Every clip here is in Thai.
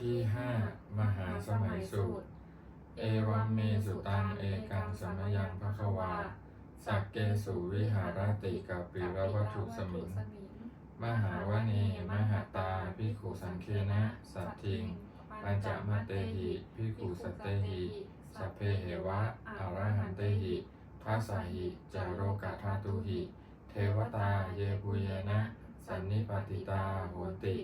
ที่ห้ามหาสมัยสูตร เอวัมเมสุตังเอกังสมยังพระควา สักเกสุวิหารติกับปิรวัตถุสมิง มหาวเนมหาตาพิขุสังเคนะสัตทิง ปัญจมเตหิพิขุสตเตหิสัพเพเหวะอรหันเตหิภาสาหิจาโรกาธาตุหิ เทวตาเยปุเยนะ สันนิปติตาโหติ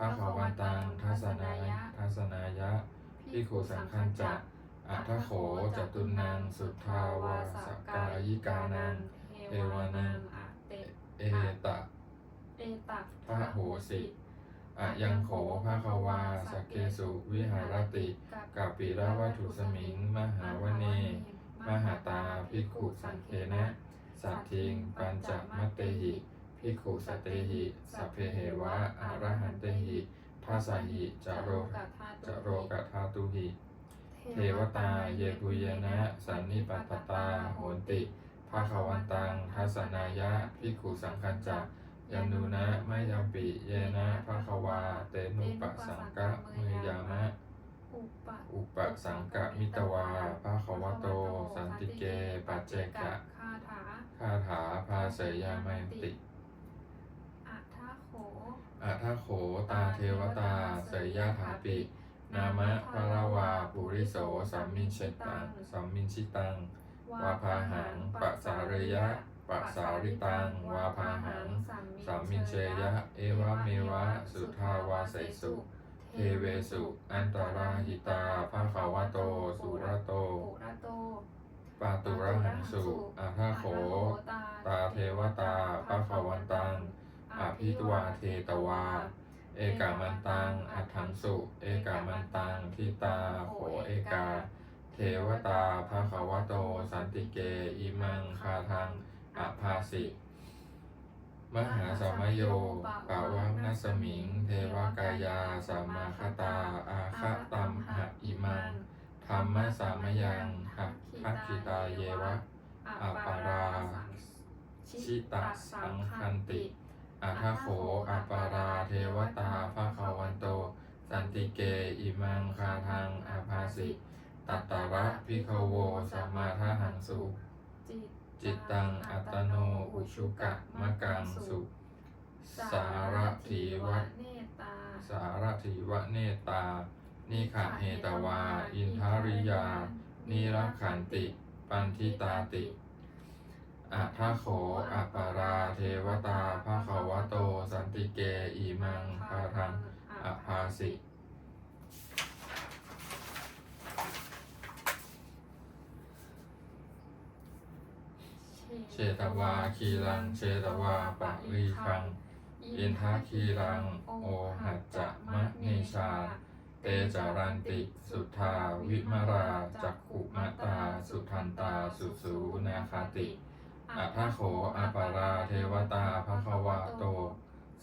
ภาขวันตังทัสนายะทัสนายะพิขุสังคัญจะอัทโขจตุนังสุทธาวาสกายิกานังเอวานังเอตะเอตักพระโหสิอะยังโขภาควาสกเกสุวิหารติกับปีราวัตถุสมิง มหาวเน มหาตาภิกขุสังเคนะ สัตทิง ปัญจมัตเตหิ ภิกขุสตเตหิสัพเพเหวะอรหันเตหิทัสสหิจโรจโรกธาตุหิเทวตาเยปุเยนะสันนิปัตตาโหนติภาควันตังทัสนายะภิกขุสังคัญจักยันูนะไม่ยำปิเยนะภาควา เตนุปสังกะมือยามะ อุปสังกะมิตวาภาควโต สันติเกปัจเจกะคาถาคาถาภาเสยามัยติ อัทโขตาเทวตาเสยยาถาปิ นามะพระวาปุริโสสัมมินเชตังสัมมินชิตัง วาพาหังปะสาเรยะปะสาริตัง วาพาหังสามินเชยะ เอวะเมวะ สุทาวาเสสุเทเวสุ อันตราหิตาภาขาวโต สุระโตปุรโต ปาตุระหังสุอาทาโข ตาเทวตาภาขวันตัง อภิตวาเทตวา เอกามันตัง อัฏฐังสุ เอกามันตัง ทิตาโขเอกา เทวตาภาขาวโต สันติเก อิมังคาทังอภาสิ มหาสมโยปาวังนัสมิง เทวกายาสัมมาคตา อาคตัมหะอิมังธรรมสามยังหักขัคิตาเยวะอปาราชิตะสังคันติ อาทาโขอาปาราเทวตาภาคาวันโต สันติเกอิมังคาทังอาภาสิตัตตาระพิคโวสัมมาทหังสุ จิตตังอัตโนอุชุกะมะกังสุ สารถีวะเนตาสารถีวะเนตา นิขะเฮตวา อินทาริยา นิรักขันติ ปันทิตาติ อัทาโขอัปปาราเทวตาภาขาวโต สันติเกอิมังคาทังอภาสิเชตวาคีรังเชตวาปะรีคัง อินทาคีรัง โอหัจจะมะเนชา เตจารันติ สุทาวิมารา จักขุมตา สุทันตา สุสูนาคาติ อัทาโขอาปาราเทวตาภควาโต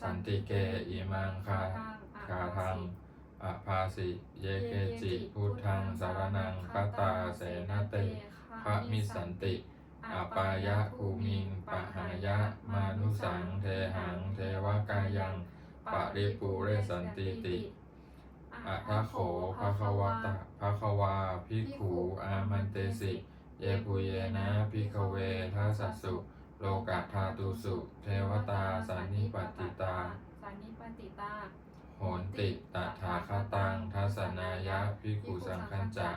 สันติเกอิมังคาคาทังอภาสิ เยเกจิพุทธังสารนังคตาเสนาเตภะมิสันติอาปายะภูมิงปะหายะมานุสังเทหังเทวกายังปะริปูเรสันติติอัทาโขภะคะวะตะภะคะวาภิกขูอามันเตสิ เยปุเยนะภิกขเวทัสสสุโลกะธาตุสุ เทวตาสันนิปติตาสันนิปติตา โหนติตถาคตังทัสนายะภิกขุสังคัญจะ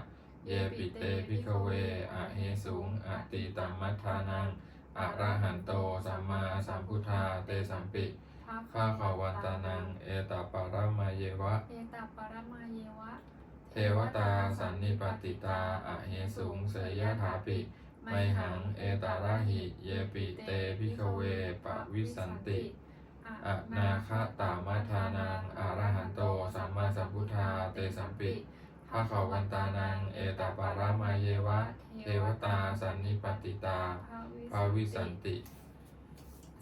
เยปิเตภิกขเวอะเฮสุงอติตัมมัทธานังอะระหันโตสัมมาสัมพุทธาเตสัมปิข้าขาววันตานัง เอตปารามาเยวะ เอตปรมาเยวะ เทวตาสันนิปติตาอะเหสุงเสยยถาปิไมหังเอตาราหิ เยปิเตภิกเวปะวิสันติอะนาคตามัทานังอะรหันโตสัมมาสัมพุทธาเตสัมปิภาขาวันตานังเอตปารามาเยวะ เทวตาสันนิปติตาภาวิสันติ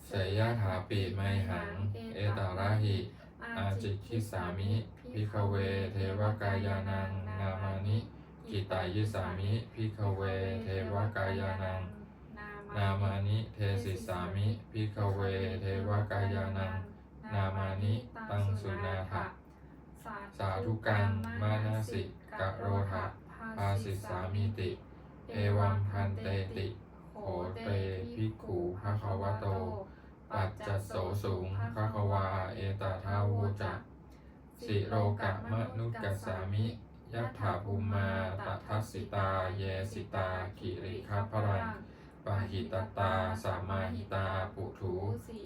เสยยถาปิไมหัง เอตาราหิ อาจิคิสามิ พิคเวเทวกายานังนามานิกิตายิสามิพิคเวเทวกายานัง นามานิเทสิสามิพิคเวเทวกายานัง นามานิตังสุนาถะสาธุกังมานาสิกะโรหะภาสิสามิติ เอวังพันเตติโขเตภิกขุภะคะวะโต ปัจจโสสูงภะคะวาเอตาทาวุจัก สิโรกะมะนุกกัสสามิยัตถาภูมาตทัสสิตา เยสิตากิริคัพพรังปาหิตตาสามาหิตาปุถุ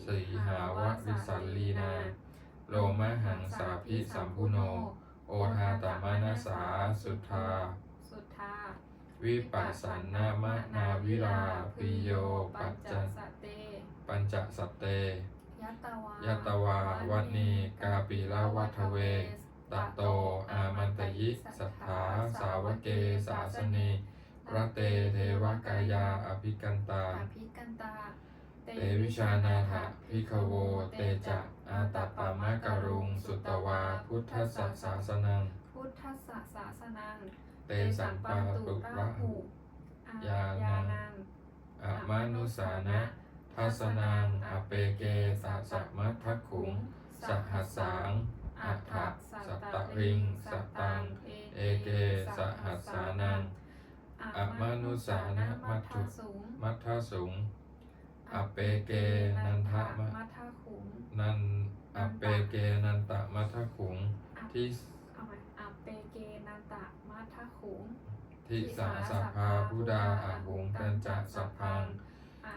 สีหาวะวิสัลลีนา โลมหังสาพิสัมพุโน โอทาตามานาสาสุทาสุทธาวิปัสสันนามะนาวิราปิโย ปัจจสเต ปัญจสัตเต ยัตตวายัตตวาวัดนีกาปิลาวัทเวตะโต อามันตยิ สัทธา สาวเกสาสนีระเตเทวกายาอภิกันตาอภิกันตา เตวิชานาถะพิคโว เตจะอาตปามะการุง สุตวา พุทธสสาสนัง พุทธสสาสนัง เตสัมปันตุระหุอายานังอะมานุสานะ ทัสนังอเปเกสะสะมัทขุงสหัสสังอัฏฐสัตตริงสัตตังเอเกสหัสสานังอมานุสานะมัทธุมัทสุงอเปเกนันทะมัทขุงนันอเปเกนันตะมัทขุงที่เอาใหม่อัปเปเกนันตะมัทขุงทิสาสัพพาพุดาอะหุงตันจะสัพพัง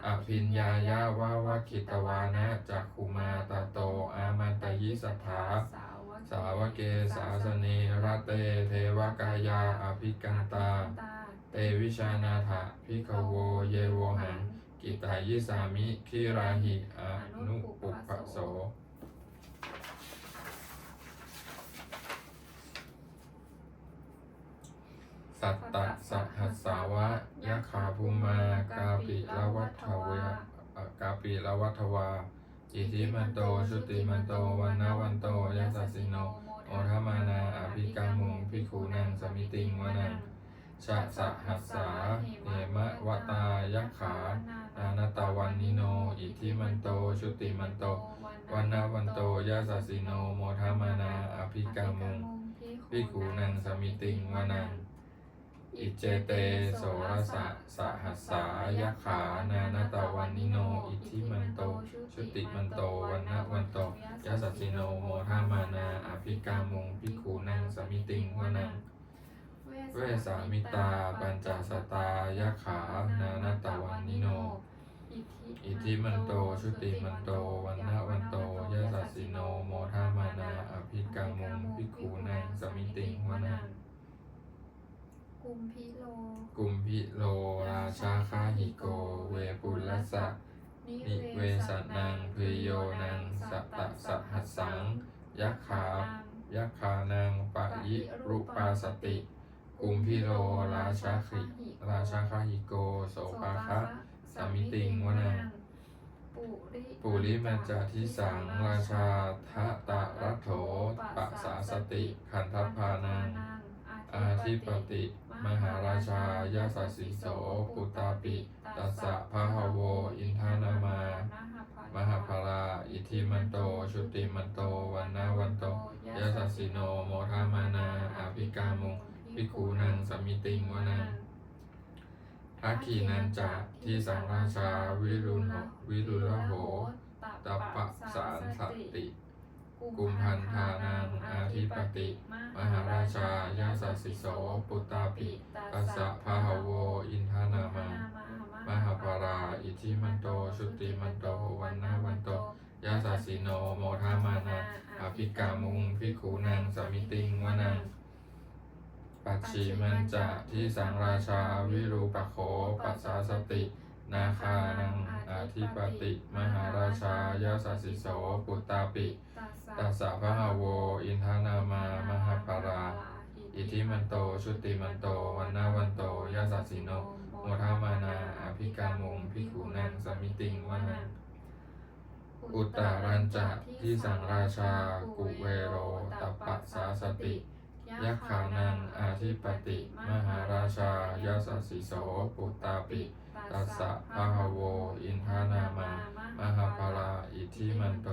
อภิญญายาวาวะคิตวานะจักขุมาตะโต อามันตยิสัทธาสาวกสาวเกสาสนีระเต เทวกายา อภิกันตา เตวิชานาถะพิคโว เยโวหังกิตายิสามิคิราหิอนุปุปปะโส สัตตะสหัสสาวะยะขาภูมากาปิละวัฏวะกาปิละวัฏวาอิทิมันโตชุติมันโตวันนาวันโตยัสสสิโนโอทมานาอภิกามุงพิคูนังสมิติงวนังชะสะหัสสาเหมะวตายะขานานาตาวันนิโน อิทิมันโตชุติมันโตวันนาวันโตยาสสสิโนโมทามานาอภิกามุงพิคูนังสมิติงวนัง อิเจเตโสรสะสะหัสสายะขานานาตาวันนิโน อิทิมันโต ชุติมันโตวันนะวันโตยาสัสิโนโมทามานาอภิกามงพิคูนังสมิติงวนัง เวสามิตาปัญจสตายะขานานาตาวันนิโน อิทิมันโต ชุติมันโตวันนะวันโตยาสัสิโนโมทามานาอภิกามงพิคูนังสมิติงวนัง กุมพิโล กุมพิโลราชาคาหิโก เวปุลสะนิเวสนังพโยนังสัตตสหัสสังยักขายักขานังปะยิรุปาสติ กุมพิโลราชาคิราชาคาหิโก โสปาคะสามิติงวนังปุริปุริมันจทิสังราชาทะตะรัตโถปะสาสติ ขันธพานัง อาทิปติ มหาราชายาสสสิโสปุตตาปิตัสสะภะคะโว อินทานามา มหาภารา อิทิมันโต ชุติมันโต วันนาวันโตยาสสสิโน โมทามานาอาภิกามุงพิคูนังสมิติงวนังทักขีนันจะที่สังราชาวิรุณโหวิรุลโหตัปปะสารสติ กุมพันธานังอาทิปติ มหาราชายาสสสิโสปุตตาปิตัสสะภะคะโว อินทานามามหาภารา อิทิมันโต ชุติมันโต วันนาวันโตยาสาสิโน โมทามานาอภิกามุงพิคูนังสมิติงวนังปัจฉิมันจะที่สังราชาวิรูปโขปัสสาสติ นาคานังอาทิปติมหาราชายาสาสิโสปุตตาปิตัสสะภะคะโว อินทานามามหาภารา อิทิมันโตชุติมันโตวันนาวันโตยาสาสิโนโมทามานาอภิกามุงพิคูนังสมิติงวนังอุตตารัญจะที่สังราชากุเวโรตัปปะสาสติยักขานังอาทิปติ มหาราชายาสสสิโสปุตตาปิ ตัสสะภะคะโว อินทานามา มหาภาราอิทิมันโต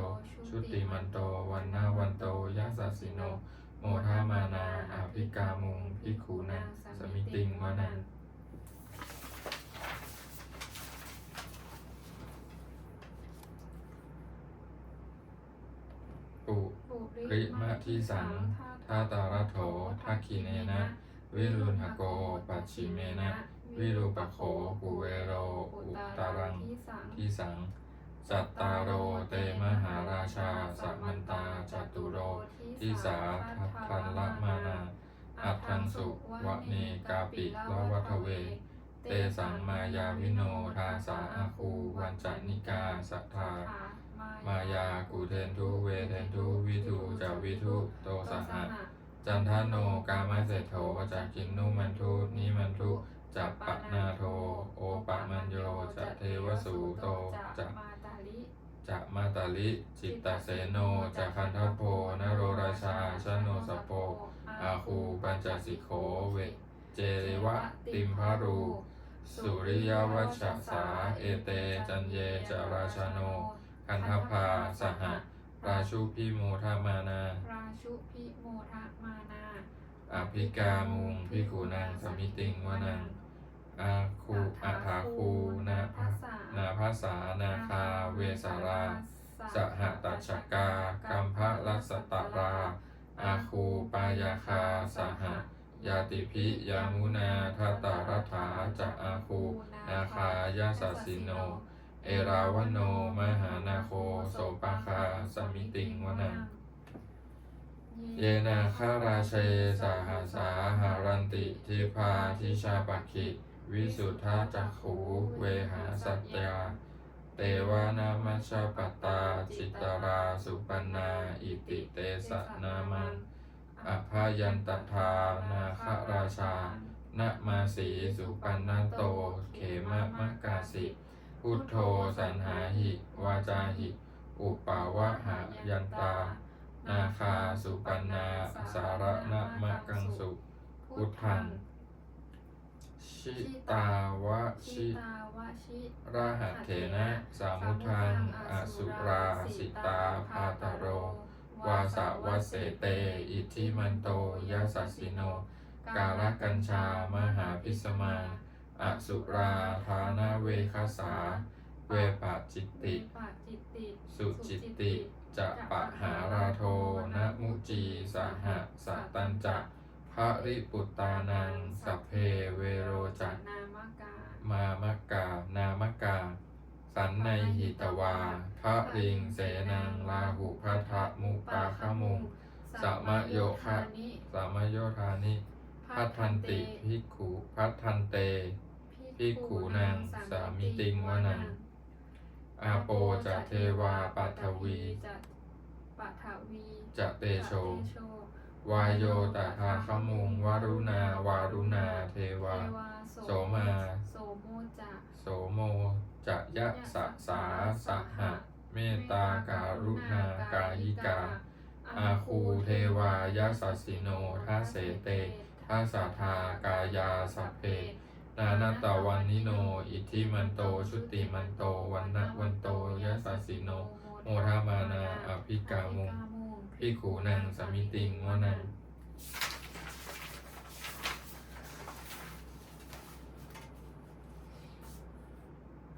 ชุติมันโต วันนาวันโตยาสสสิโนโมโมทามานาอภิกามุงพิกขุนังสมิติงวนังปุปุริมาทิสังทาตาระโถทักขิเนนะ วิรุณหโก ปัจฉิเมนะ วิรูปโขกุเวโร อุตารังที่สังทิสัง สัตตาโรเตมหาราชา สัมมันตาจตุโรทิสาทัพันละมานาอัตถังสุวะเนกาปิละวัทเว เตสังมายาวิโนทาสาอาคูวันจนิกาสัทธามายากุเทนทุเวเทนทุวิทูจาวิทุโตสหะจันทโนกามเศรษโถจากกินนุมันทุนิมันทุ จัปปะนาโทโอปะมัญโยจะเทวสูโตจะมาตาลิจะมาตาลิ จิตตเสโนจะคันทโพนโรราชาชโนสโป อาคูปัญจสิกโขเว เจวะ ติมพารู สุริยวัชชสา เอเต จันเยจาราชโน คันทพาสหะราชุพิโมทามานา ราชุพิโมทะมานา อภิกามุงพิขุนังสมิติงวนัง อาคูอาถาคูนาภานาภาษานาคาเวสาราสหตัชชกากัมภะรัสตตรา อาคูปายาคาสหยาติพิยามุนาทัตตารัฐาจะอาคูนาคายาสัสสิโน เอราวโน มหานาโคโสปาคาสมิติงวนังเยนาคาราเชสาหาสาหารันติทิพาทิชาปักขิ วิสุทธาจักขูเวหาสัตยา เตวานามัชฌปตา จิตตาราสุปันนา อิติเตสะนามังอภายันตถานาคราชานะมาสีสุปันนันโต เขมะมะกาสิ พุทโธสันหาหิ วาจาหิ อุปาวะหายันตา นาคาสุปันนา สาระนะมะกังสุ พุทธัง ชิตาวะชิชิตาวะชิราหัตเถนะสามุทังอสุราสิตาพาตโร วาสาวเสเต อิทธิมันโตยะสัสสิโน กาลกัญชามหาพิสมาอสุราธานาเวคสา เวปะจิตติปะจิตติ สุจิตติจะปะหาราโทนะมุจีสหะสะตันจะ ภริปุตตานังสัพเพเวโรจักนามกามามกกานามกกา สันในหิตวาพระริงเสนังลาหุพัทะมุปาคมุงสมโยคะสามโยธานิพัทันติภิกขุพัทันเตภิกขุนางสามิติงวนังอาโปจะเทวาปัทวีจะปัทวีจะเตโช วายโยตถาคมุงวารุณาวารุณาเทวาเทวา โสมาโสโมจะโสโมจะยะสะสาสหะ เมตตาการุณากายิกา อาคูเทวายาสัสสิโนทัสเสเตทัสสะทากายาสัพเพนานาตาวันนิโน อิทธิมันโต ชุติมันโต วันนะวันโตยะสัสสิโน โมทามานาอภิกามุง พิขูนังสมิติงวนัง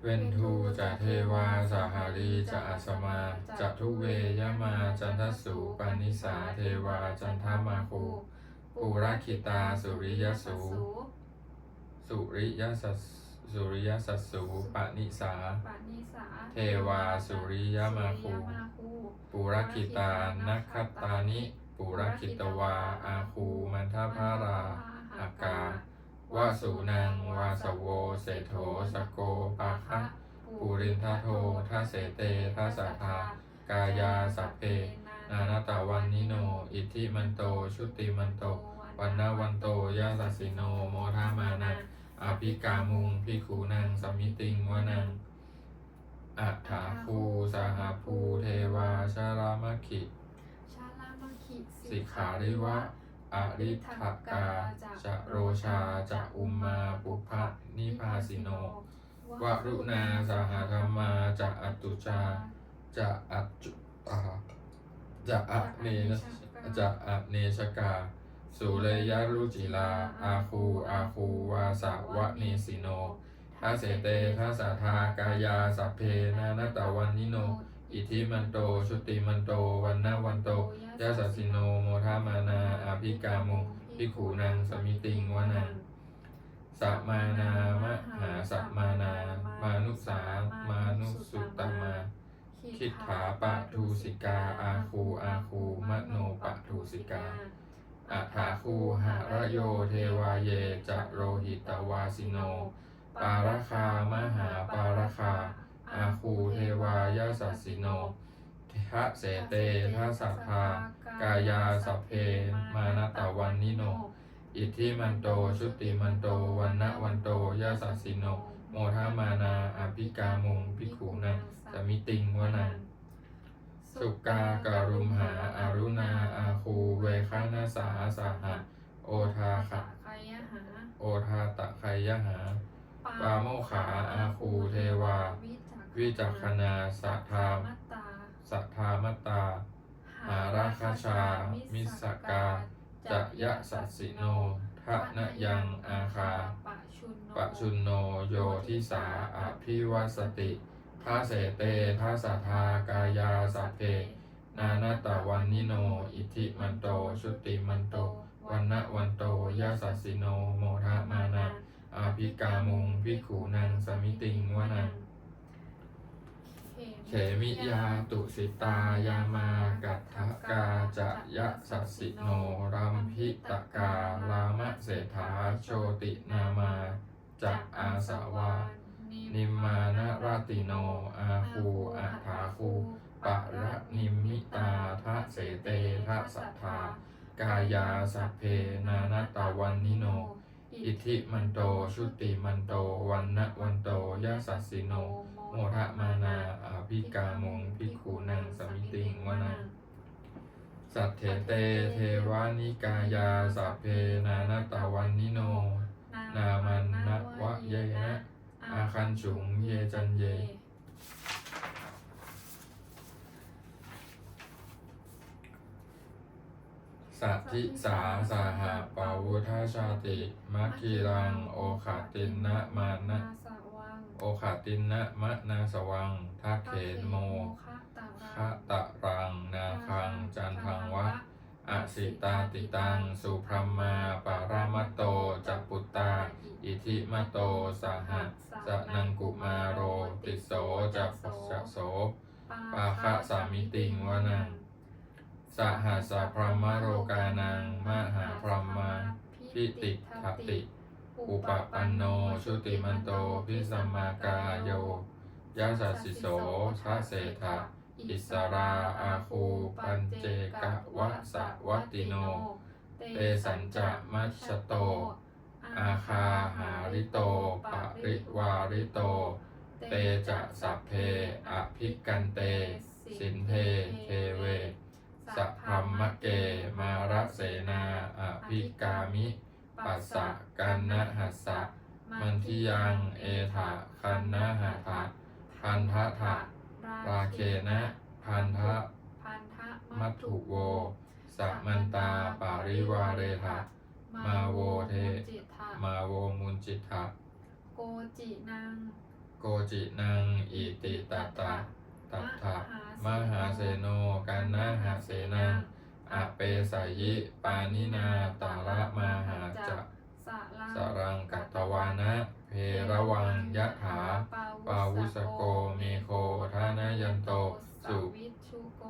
เวนทูจะเทวาสาหารีจะอัสมาจะทุเวยมาจันทสูปานิสาเทวาจันทมาคูปูรคิตาสุริยสู สุริยสัส สุริยสัสสูปานิสาปานิสาเทวาสุริยมาคูสุริยมาคู ปุรคิตานักขตานิ ปุรคิตวา อาคูมันทภาราอากาวาสุนังวาสโวเศโธสโกปาคะปุรินทโททัสเสเตทัสสะทากายาสัพเพ นานาตาวันนิโน อิทธิมันโต ชุติมันโต วันนาวันโตยาสัสสิโน โมทามานัง อภิกามุงพิขูนังสมิติงวนังอัฏฐาคูสหภูเทวาชารามขิชาลามคิสิกขาริวะอริทธกาจะโรชาจะอุมมาปุพะนิพาสิโนวรุณาสหธรรมาจะอัตุจาจะอัจจุอาจะอะเนนะกจะอเนชกา สุเรยรุจิลา อาคูอาคูวาสาวะเนสิโนทัสเสเตทัสสทากายาสัพเพนานตะวันนิโน อิทิมันโต ชุติมันโต วันนาวันโตยาสัสสิโน โมทามานาอาภิกามุภิขูนังสมิติงวนังสัมมานามหาสัมมานา มานุสามานุสุตตมา คิดถาปะทูสิกา อาคูอาคูมโนปะทูสิกา อัฏฐาคูหะระโยเทวาเยจะโรหิตวาสิโน ปาราคามหาปาราคา อาคูเทวายาสัสสิโนทะเสเตทะสัทธากายาสัพเพมานตะวันนิโน อิทธิมันโตชุติมันโตวันนะวันโตยาสัสสิโน โมทามานาอภิกามุงภิขุนังสมิติงวนัง สุกาการุมหาอารุณาอาคูเวคานาสาสาหะโอทาขะใครยหา โอทาตะไคยหา ปาโมขาอาคูเทวา วิจักขณาสัทธามตตาสัทธามตตา หาราคาชา มิสกาจะยะสัสสิโนทะนะยังอาคาปะชุนโนปะชุนโนโยทิสาอภิวัสติ ทาเสเตทาสัทธากายาสัพเพ นานาตะวันนิโน อิทธิมันโตชุติมันโตวันนะวันโตยาสัสสิโนโมทะมานาอาภิกามุงภิกขุนังสมิติงวนังเขมิยาตุสิตายามากัตถกาจะยะสัสสิโนรัมพิตกาลามะเศรษฐาโชตินามาจะอาสาวา นิมมานะราติโน อาคูอาถาคูปะระนิมิตาทะเสเตทะสัทธากายาสัพเพนานาตาวันนิโน อิทิมันโตชุติมันโตวันนะวันโตยะสัสสิโน โมทะมานาอาภิกามงภิขุนังสมิติงวนังสัทเถเตเทวานิกายาสัพเพนานาตาวันนิโน นามันนะวะเยนะ อาคันฉุงเยจันเย สัทธิสาสาหะปาวุทาชาติ มัคคีรัง โอขาตินนะมานะสวังโอขาตินนะมะนาสวังทักเขนโมคะตะฆะตะรัง นาคัง จันทังวะ อสิตาติตัง สุพรหมาปารามโตจักปุตตา อิทิมโต สหะสนังกุมาโร ติโสจักจักโส ปาคะสามิติงวนัง สหัสพรหมโรกานัง มหาพรหมาพิติทัติ อุปปันโน ชุติมันโต พิสัมมากาโยยาสัสสิโสทะเสถะ อิสราอาคูปัญเจกะวะสะวัติโน เตสัญจะมัชโต อาคาหาริโตปะริวาริโต เตจะสัพเพอภิกันเต สินเทเทเว สัพพรหมเกมาระเสนาอภิกามิปัสสะกันนะหัสสะมันทิยังเอถะคันนะหะทะพันทะทะ ราเคนะพันทะพันธะมัตถุโว สัมมันตาปาริวาเรทะมาโวเทจิตะมาโวมุนจิตถะโกจินัง โกจินัง อิติตตะตัทธะมหาเสโนกันนะหาเสนังอเปสายิ ปานินาตาระมาหาจะสะลังสรังกัตตวานะเพ ระวังยะถาปาวุสโกเมโคทานายันโต สุวิชุโก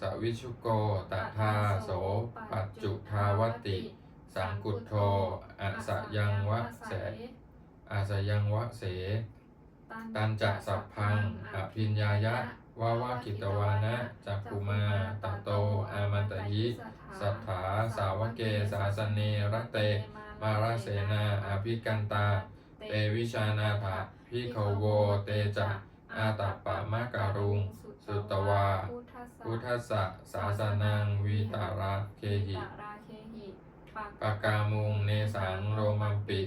สวิชุโกตถาโส ปัจจุทาวติ สังกุทโธอะสยังวะเสอาสยังวะเส ตันจะสัพพังอภิญญายะวาวากิตวานะจักขุมาตะโต อามันตยิสัทธาสาวเกสาสเนรเต มาราเสนาอภิกันตา เตวิชานาถาพิขโวเตจะอาตัปปะมะการุง สุตวา พุทธสสะสาสนังวิตาราเคหิตาราเคหิปักปากกามุงเนสังโรมัมปิ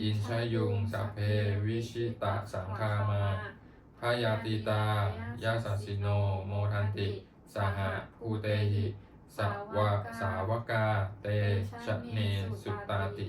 อินชยุงสัพเพวิชิตะสังคามาพยาติตายาสัสสิโนโมทันติ สหภูเตหิสวะสาวกาเตชะเนสุตตาติ